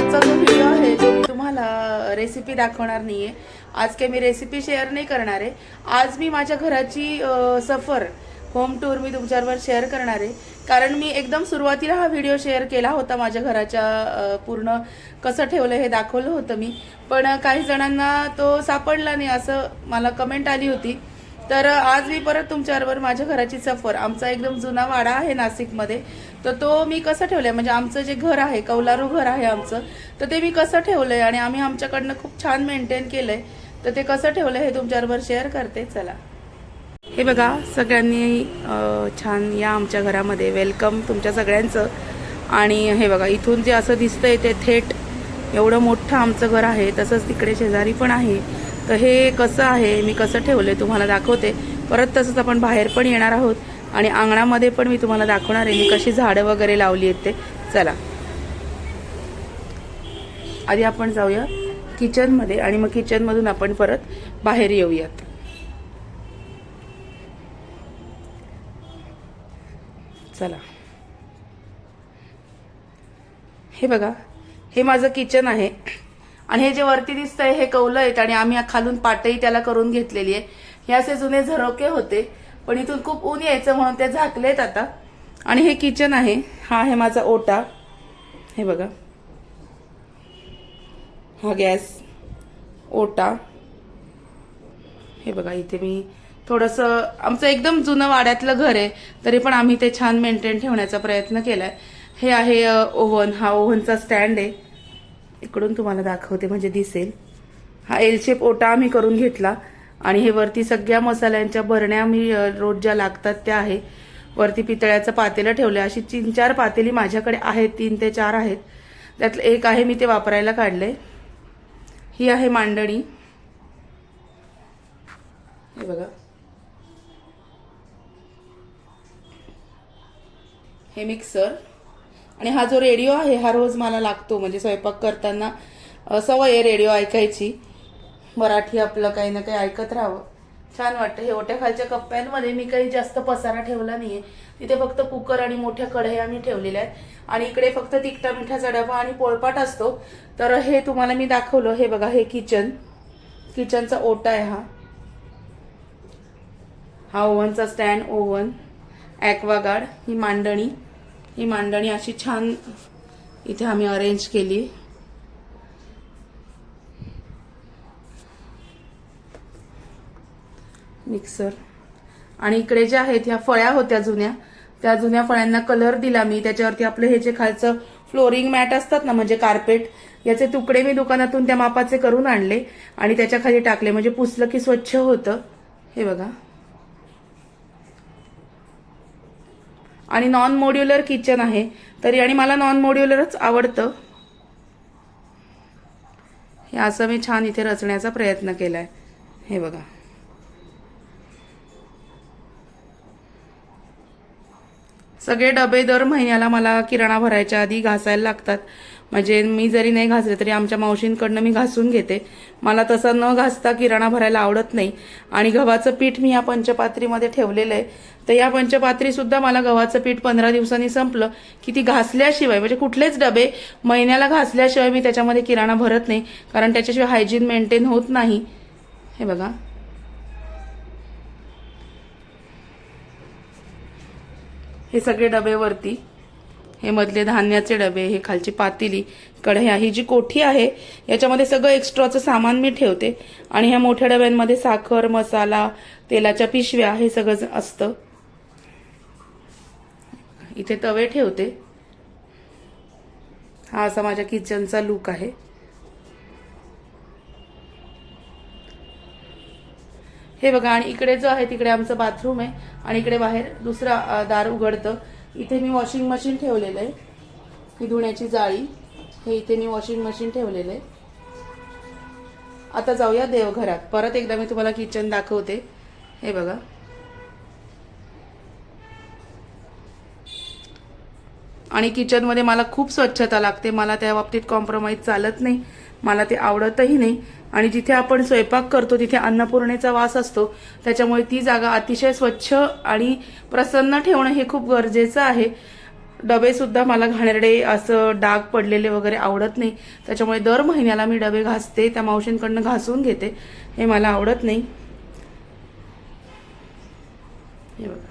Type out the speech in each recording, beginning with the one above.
आजचा जो व्हिडिओ आहे तो मी तुम्हाला रेसिपी दाखवणार नाही आहे आज काही मी रेसिपी शेअर नाही करणार आहे. आज मी माझ्या घराची सफर होम टूर मी तुमच्याबरोबर शेअर करणार आहे. कारण मी एकदम सुरुवातीला हा व्हिडिओ शेअर केला होता माझ्या घराच्या पूर्ण कसं ठेवलं हे दाखवलं होतं मी. पण काही जणांना तो सापडला नाही असं मला कमेंट आली होती. तर आज मी परत तुमच्याबरोबर माझ्या घराची सफर आमचा एकदम जुना वाडा आहे नाशिकमध्ये. तर तो मी कसं ठेवलंय? म्हणजे आमचं जे घर आहे कौलारू घर आहे आमचं तर ते मी कसं ठेवलंय आणि आम्ही आमच्याकडनं खूप छान मेंटेन केलंय. तर ते कसं ठेवलंय हे तुमच्याबरोबर शेअर करते चला. हे बघा सगळ्यांनी छान या आमच्या घरामध्ये वेलकम तुमच्या सगळ्यांचं. आणि हे बघा इथून जे असं दिसतंय ते थेट एवढं मोठं आमचं घर आहे तसंच तिकडे शेजारी पण आहे. तर हे कसं आहे मी कसं ठेवलंय तुम्हाला दाखवते. परत तसंच आपण बाहेर पण येणार आहोत आणि अंगणामध्ये पण मी तुम्हाला दाखवणार आहे मी कशी झाडं वगैरे लावली आहेत ते. चला. आधी आपण जाऊया किचनमध्ये आणि मग किचनमधून आपण परत बाहेर येऊयात. चला. हे बघा हे माझं किचन आहे. आणि हे जे वरती दिसतंय हे कौलं आहेत आणि आम्ही खालून पाटही त्याला करून घेतलेली आहे. हे असे जुने झरोके होते पण इथून खूप ऊन यायचं म्हणून ते झाकलेत आता. आणि हे किचन आहे. हा आहे माझा ओटा. हे बघा. हा गॅस. ओटा. हे बघा इथे मी थोडंसं आमचं एकदम जुनं वाड्यातलं घर आहे तरी पण आम्ही ते छान मेंटेन ठेवण्याचा प्रयत्न केलाय. हे आहे ओव्हन. हा ओव्हनचा स्टँड आहे. इकडून तुम्हाला दाखवते म्हणजे दिसेल. हा एल शेप ओटा आम्ही करून घेतला आणि हे वरती सगळ्या मसाल्यांच्या भरण्या मी रोज ज्या लागतात त्या आहे. वरती पितळ्याचं पातेलं ठेवलं अशी तीन चार पातेली माझ्याकडे आहेत तीन ते चार आहेत. त्यातलं एक आहे मी ते वापरायला काढले ही आहे मांडणी. हे बघा. हे मिक्सर आणि हा जो रेडिओ आहे हा रोज मला लागतो. म्हणजे स्वयंपाक करताना सवय आहे रेडिओ ऐकायची. मराठी आपलं काही ना काही ऐकत राहावं. छान वाटतं. हे ओट्याखालच्या कप्प्यांमध्ये मी काही जास्त पसारा ठेवला नाही आहे तिथे फक्त कुकर आणि मोठ्या कढया मी ठेवलेल्या आहेत. आणि इकडे फक्त तिखटा मिठाचा डबा आणि पोळपाट असतो. तर हे तुम्हाला मी दाखवलं. हे बघा हे किचन. किचनचा ओटा आहे हा. हा ओव्हनचा स्टँड ओव्हन ॲक्वागार्ड ही मांडणी. ही मांडणी अशी छान इथे आम्ही अरेंज केली. मिक्सर आणि इकडे ज्या आहेत ह्या फळ्या होत्या जुन्या. त्या जुन्या फळ्यांना कलर दिला मी. त्याच्यावरती आपलं हे जे खालचं फ्लोरिंग मॅट असतात ना म्हणजे कार्पेट याचे तुकडे मी दुकानातून त्या मापाचे करून आणले आणि त्याच्याखाली टाकले. म्हणजे पुसलं की स्वच्छ होतं. हे बघा. आणि नॉन मोड्युलर किचन आहे. तरी आणि मला नॉन मोड्युलरच आवडतं. हे असं मी छान इथे रचण्याचा प्रयत्न केलाय. हे बघा. सगळे डबे दर महिन्याला मला किराणा भरायच्या आधी घासायला लागतात. म्हणजे मी जरी नाही घासले तरी आमच्या मावशींकडनं मी घासून घेते. मला तसा न घासता किराणा भरायला आवडत नाही. आणि गव्हाचं पीठ मी या पंचपात्रीमध्ये ठेवलेलं आहे. तर या पंचपात्रीसुद्धा मला गव्हाचं पीठ पंधरा दिवसांनी संपलं की ती घासल्याशिवाय म्हणजे कुठलेच डबे महिन्याला घासल्याशिवाय मी त्याच्यामध्ये किराणा भरत नाही. कारण त्याच्याशिवाय हायजीन मेंटेन होत नाही. हे बघा. हे सगळे डबेवरती हे मधले धान्याचे डबे हे खालची पातेली कढया ही जी कोठी आहे याच्यामध्ये सगळं एक्स्ट्राचं सामान मी ठेवते. आणि ह्या मोठ्या डब्यांमध्ये साखर मसाला तेलाच्या पिशव्या हे सगळं असतं. इथे तवे ठेवते. हा असा माझ्या किचनचा लुक आहे. हे बघा आणि इकडे जो आहे तिकडे आमचं बाथरूम आहे. आणि इकडे बाहेर दुसरा दार उघडतं. इथे मी वॉशिंग मशीन ठेवलेलं आहे. ही धुण्याची जाळी हे इथे मी वॉशिंग मशीन ठेवलेलं आहे. आता जाऊया देवघरात. परत एकदा मी तुम्हाला किचन दाखवते. हे बघा. आणि किचनमध्ये मला खूप स्वच्छता लागते. मला त्या बाबतीत कॉम्प्रोमाइज चालत नाही. मला ते आवडतही नाही. आणि जिथे आपण स्वयंपाक करतो तिथे अन्नपूर्णेचा वास असतो. त्याच्यामुळे ती जागा अतिशय स्वच्छ आणि प्रसन्न ठेवणं हे खूप गरजेचं आहे. डबेसुद्धा मला घाणेरडे असं डाग पडलेले वगैरे आवडत नाही. त्याच्यामुळे दर महिन्याला मी डबे घासते. त्या मावशींकडनं घासून घेते. हे मला आवडत नाही हे बघा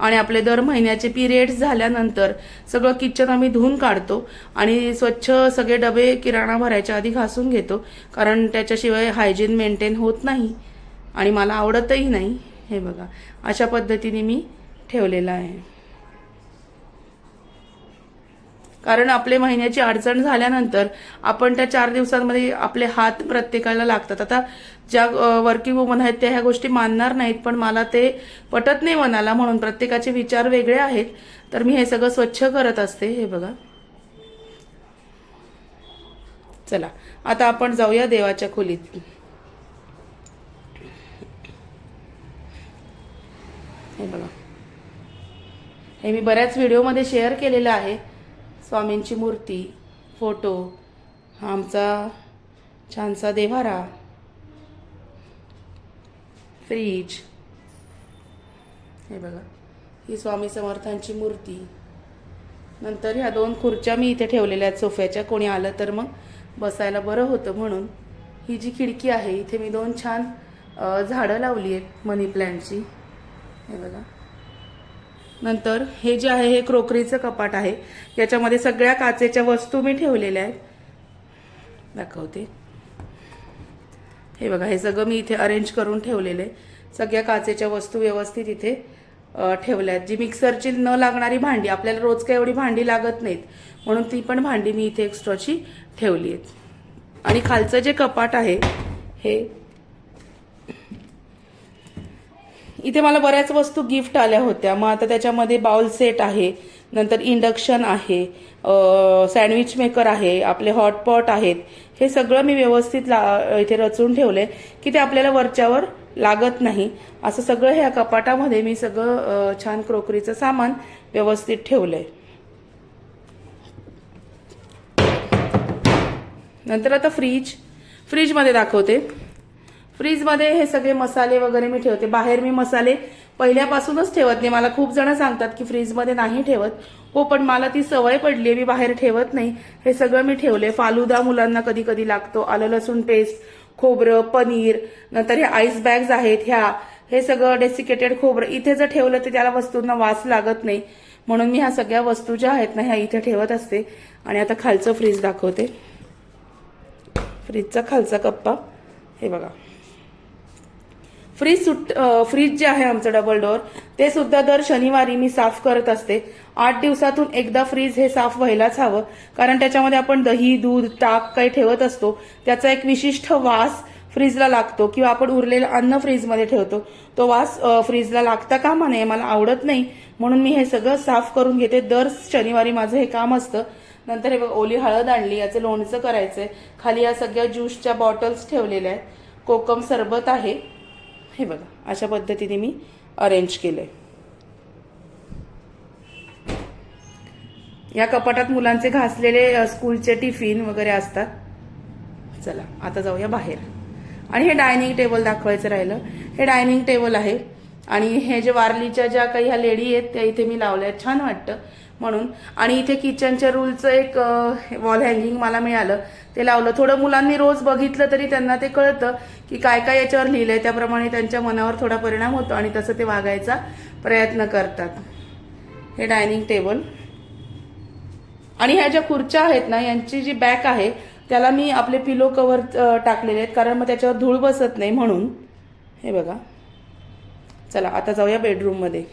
आणि आपले दर महिन्याचे पिरियड्स झाल्यानंतर सगळं किचन आम्ही धुवून काढतो आणि स्वच्छ सगळे डबे किराणा भरायच्या आधी घासून घेतो कारण त्याच्याशिवाय हायजीन मेंटेन होत नाही आणि मला आवडतही नाही हे बघा. अशा पद्धतीने मी ठेवलेलं आहे. कारण आपले महिन्याची अडचण झाल्यानंतर आपण त्या चार दिवसांमध्ये आपले हात प्रत्येकाला लागतात. आता ज्या वर्किंग वुमन आहेत त्या ह्या गोष्टी मानणार नाहीत पण मला ते पटत नाही मनाला म्हणून. प्रत्येकाचे विचार वेगळे आहेत. तर मी हे सगळं स्वच्छ करत असते. हे बघा. चला आता आपण जाऊया देवाच्या खोलीत. हे बघा. हे मी बऱ्याच व्हिडिओमध्ये शेअर केलेलं आहे. स्वामींची मूर्ती फोटो हा आमचा छानसा देव्हारा फ्रीज हे बघा. ही स्वामी समर्थांची मूर्ती. नंतर ह्या दोन खुर्च्या मी इथे ठेवलेल्या आहेत. सोफ्याच्या कोणी आलं तर मग बसायला बरं होतं म्हणून. ही जी खिडकी आहे इथे मी दोन छान झाडं लावली आहेत मनी प्लॅन्टची. हे बघा. नंतर हे जे आहे हे क्रोकरीचं कपाट आहे. याच्यामध्ये सगळ्या काचेच्या वस्तू मी ठेवलेल्या आहेत. दाखवते. हे बघा हे सगळं मी इथे अरेंज करून ठेवलेलं आहे. सगळ्या काचेच्या वस्तू व्यवस्थित इथे ठेवल्या आहेत. जी मिक्सरची न लागणारी भांडी आपल्याला रोज काही एवढी भांडी लागत नाहीत. म्हणून ती पण भांडी मी इथे एक्स्ट्राची ठेवली आहेत. आणि खालचं जे कपाट आहे हे इथे मला बऱ्याच वस्तू गिफ्ट आल्या होत्या. मग आता त्याच्यामध्ये बाउल सेट आहे नंतर इंडक्शन आहे सँडविच मेकर आहे आपले हॉटपॉट आहेत. हे सगळं मी व्यवस्थित ला इथे रचून ठेवले की ते आपल्याला वरच्यावर लागत नाही. असं सगळं ह्या कपाटामध्ये मी सगळं छान क्रोकरीचं सामान व्यवस्थित ठेवलंय. नंतर आता फ्रीज फ्रीजमध्ये दाखवते. फ्रीजमध्ये हे सगळे मसाले वगैरे मी ठेवते. बाहेर मी मसाले पहिल्यापासूनच ठेवत नाही. मला खूप जण सांगतात की फ्रीजमध्ये नाही ठेवत. हो पण मला ती सवय पडली मी बाहेर ठेवत नाही. हे सगळं मी ठेवले फालुदा मुलांना कधी कधी लागतो. आलं लसूण पेस्ट खोबरं पनीर नंतर हे आईस बॅग्स आहेत ह्या. हे सगळं डेसिकेटेड खोबरं. इथे जर ठेवलं तर त्याला वस्तूंना वास लागत नाही. म्हणून मी ह्या सगळ्या वस्तू ज्या आहेत ना ह्या इथे ठेवत असते. आणि आता खालचं फ्रीज दाखवते. फ्रीजचा खालचा कप्पा. हे बघा. फ्रीज सुट फ्रीज जे आहे आमचं डबल डोअर ते सुद्धा दर शनिवारी मी साफ करत असते. आठ दिवसातून एकदा फ्रीज हे साफ व्हायलाच हवं. कारण त्याच्यामध्ये आपण दही दूध ताक काही ठेवत असतो. त्याचा एक विशिष्ट वास फ्रीजला लागतो. किंवा आपण उरलेलं अन्न फ्रीजमध्ये ठेवतो. तो वास फ्रीजला लागता कामा नये मला आवडत नाही. म्हणून मी हे सगळं साफ करून घेते. दर शनिवारी माझं हे काम असतं. नंतर हे बघ ओली हळद आणली याचं लोणचं करायचं आहे खाली या सगळ्या ज्यूसच्या बॉटल्स ठेवलेल्या आहेत. कोकम सरबत आहे. हे बघा अशा पद्धतीने मी अरेंज केलं आहे या कपाटात मुलांचे घासलेले स्कूलचे टिफिन वगैरे असतात. चला आता जाऊया बाहेर. आणि हे डायनिंग टेबल दाखवायचं राहिलं. हे डायनिंग टेबल आहे. आणि हे जे वारलीच्या ज्या काही ह्या लेडी आहेत त्या इथे मी लावल्या आहेत. छान वाटतं. म्हणून. आणि इथे किचनच्या रूलचं एक वॉल हँगिंग मला मिळालं. ते लावलं. थोडं मुलांनी रोज बघितलं तरी त्यांना ते कळतं की काय काय याच्यावर लिहिलंय. त्याप्रमाणे त्यांच्या मनावर थोडा परिणाम होतो आणि तसं ते वागायचा प्रयत्न करतात. हे डायनिंग टेबल आणि ह्या ज्या खुर्च्या आहेत ना यांची जी बॅक आहे त्याला मी आपले पिलो कवर टाकलेले आहेत. कारण मग त्याच्यावर धूळ बसत नाही म्हणून. हे बघा. चला आता जाऊया बेडरूममध्ये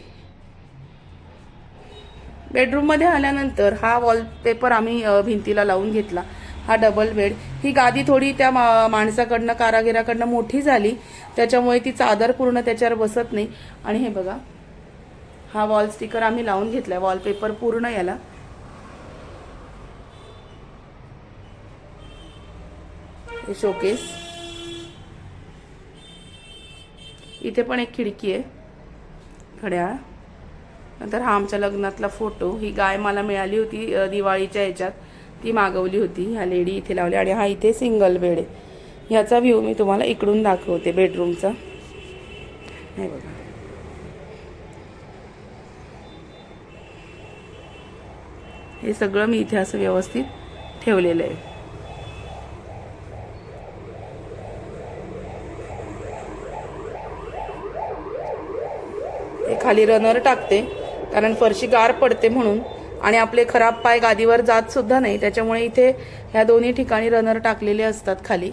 बेडरूममध्ये आल्यानंतर हा वॉलपेपर आम्ही भिंतीला लावून घेतला. हा डबल बेड ही गादी थोडी त्या मा- माणसाकडनं कारागिराकडनं मोठी झाली. त्याच्यामुळे ती चादर पूर्ण त्याच्यावर बसत नाही. आणि हे बघा हा वॉल स्टिकर आम्ही लावून घेतलाय. वॉलपेपर पूर्ण याला. हे शोकेस इथे पण एक खिडकी आहे. घड्याळ. नंतर हा आमच्या लग्नातला फोटो ही गाय मला मिळाली होती दिवाळीच्या ह्याच्यात. ती मागवली होती ह्या लेडी इथे लावली आणि हा इथे सिंगल बेड आहे. ह्याचा व्ह्यू मी तुम्हाला इकडून दाखवते बेडरूमचा हे बघा. हे सगळं मी इथे असं व्यवस्थित ठेवलेलं आहे. खाली रनर टाकते. कारण फरशी गार पडते म्हणून आणि आपले खराब पाय गादीवर जात सुद्धा नाही त्याच्यामुळे इथे ह्या दोन्ही ठिकाणी रनर टाकलेले असतात खाली.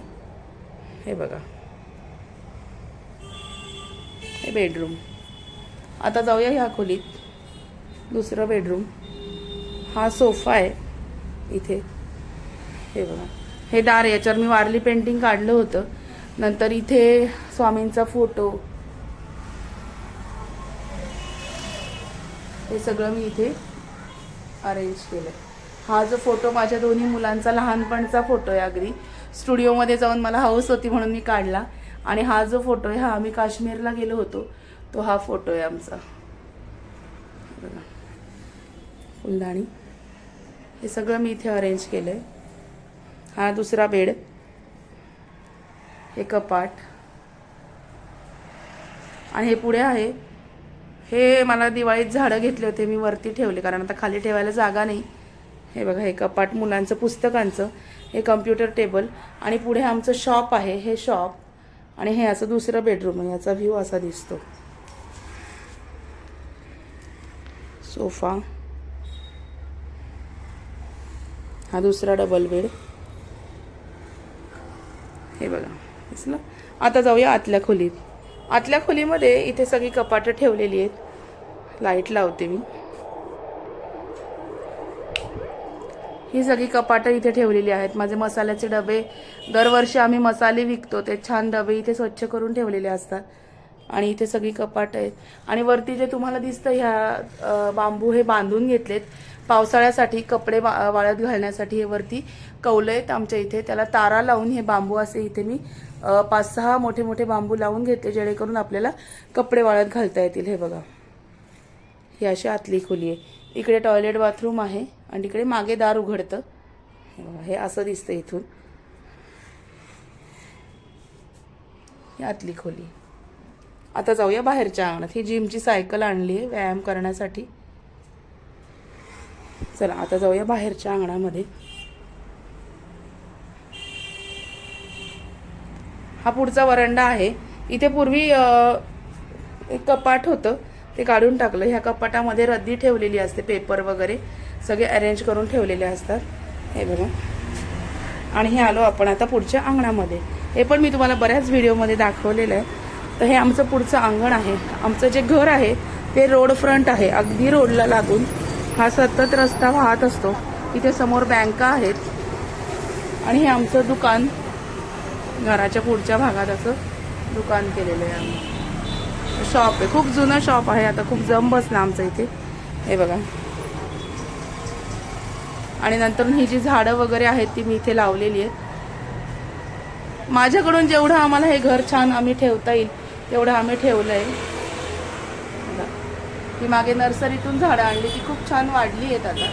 हे बघा. हे बेडरूम आता जाऊया ह्या खोलीत. दुसरं बेडरूम हा सोफा आहे इथे. हे बघा. हे दार याच्यावर मी वारली पेंटिंग काढलं होतं. नंतर इथे स्वामींचा फोटो हे सगळं मी इथे अरेंज केलं आहे हा जो फोटो माझ्या दोन्ही मुलांचा लहानपणचा फोटो आहे अगदी. स्टुडिओमध्ये जाऊन मला हौस होती म्हणून मी काढला. आणि हा जो फोटो आहे हा आम्ही काश्मीरला गेलो होतो. तो हा फोटो आहे आमचा. बघा. फुलदाणी. हे सगळं मी इथे अरेंज केलं आहे हा दुसरा बेड. हे कपाट. आणि हे पुढे आहे हे मला दिवाळीत झाडं घेतले होते मी वरती ठेवले कारण आता खाली ठेवायला जागा नाही. हे बघा हे कपाट मुलांचं पुस्तकांचं हे कम्प्युटर टेबल आणि पुढे आमचं शॉप आहे हे शॉप आणि हे असं दुसरं बेडरूम आहे याचा व्ह्यू असा दिसतो. सोफा हा दुसरा डबल बेड हे बघा दिसलं? आता जाऊया आतल्या खोलीत. आतल्या खोलीमध्ये इथे सगळी कपाटं ठेवलेली आहेत. लाइट लावते मी. ही सगळी कपाटं इथे ठेवलेली आहेत. माझे मसाल्याचे डबे दरवर्षी आम्ही मसाले विकतो ते छान डबे इथे स्वच्छ करून ठेवलेले असतात. आणि इथे सगळी कपाट आहेत. आणि वरती जे तुम्हाला दिसतं ह्या बांबू हे बांधून घेतलेत. पावसाळ्यासाठी कपडे वा- वाळत घालण्यासाठी हे वरती कौलं आहेत आमच्या इथे. त्याला तारा लावून हे बांबू असे इथे मी पाच सहा मोठे मोठे बांबू लावून घेतले जेणेकरून आपल्याला कपडे वाळत घालता येतील. हे बघा. ही अशी आतली खोली आहे. इकडे टॉयलेट बाथरूम आहे आणि इकडे मागे दार उघडतं. हे बघा हे असं दिसतं इथून. ही आतली खोली. आता जाऊया बाहेरच्या अंगणात. ही जिमची सायकल आणली आहे व्यायाम करण्यासाठी. चला आता जाऊया बाहेरच्या अंगणामध्ये. हा पुढचा वरंडा आहे. इथे पूर्वी एक कपाट होतं. ते काढून टाकलं. ह्या कपाटामध्ये रद्दी ठेवलेली असते. पेपर वगैरे सगळे अरेंज करून ठेवलेले असतात. हे बघा. आणि हे आलो आपण आता पुढच्या अंगणामध्ये. हे पण मी तुम्हाला बऱ्याच व्हिडिओमध्ये दाखवलेलं आहे. तर हे आमचं पुढचं अंगण आहे. आमचं जे घर आहे ते रोड फ्रंट आहे. अगदी रोडला लागून हा सतत रस्ता वाहत असतो. इथे समोर बँका आहेत. आणि हे आमचं दुकान घराच्या पुढच्या भागात असं दुकान केलेलं आहे आम्ही. शॉप आहे. खूप जुनं शॉप आहे. आता खूप जम बसलं आमचं इथे. हे बघा. आणि नंतर ही जी झाडं वगैरे आहेत ती मी इथे लावलेली आहेत. माझ्याकडून जेवढं आम्हाला हे घर छान आम्ही ठेवता येईल तेवढं आम्ही ठेवलं आहे ही मागे नर्सरीतून झाडं आणली. ती खूप छान वाढली आहेत आता.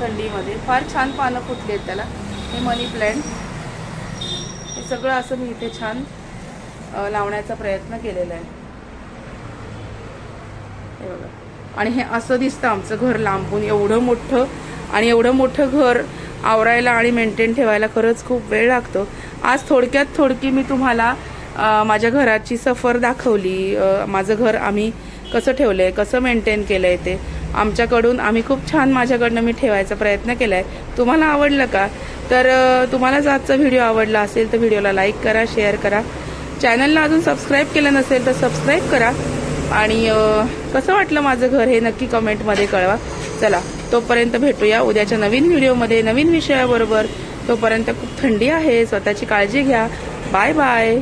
थंडीमध्ये. फार छान पानं फुटली आहेत त्याला. हे मनी प्लॅन्ट हे सगळं असं मी इथे छान लावण्याचा प्रयत्न केलेला आहे. हे बघा. आणि हे असं दिसतं आमचं घर लांबून एवढं मोठं आणि एवढं मोठं घर आवरायला आणि मेंटेन ठेवायला खरंच खूप वेळ लागतो. आज थोडक्यात थोडकी मी तुम्हाला माझ्या घराची सफर दाखवली. माझं घर आम्ही कसं ठेवलं आहे कसं मेंटेन केलं आहे ते. आमच्याकडून आम्ही खूप छान माझ्याकडनं मी ठेवायचा प्रयत्न केला आहे तुम्हाला आवडलं का? तर तुम्हाला आजचा व्हिडिओ आवडला असेल तर व्हिडिओला लाईक करा शेअर करा. चॅनलला अजून सबस्क्राईब केलं नसेल तर सबस्क्राईब करा. आणि कसं वाटलं माझं घर हे नक्की कमेंटमध्ये कळवा. चला तोपर्यंत भेटूया उद्याच्या नवीन व्हिडिओमध्ये नवीन विषयाबरोबर. तोपर्यंत खूप थंडी आहे स्वतःची काळजी घ्या. Bye bye.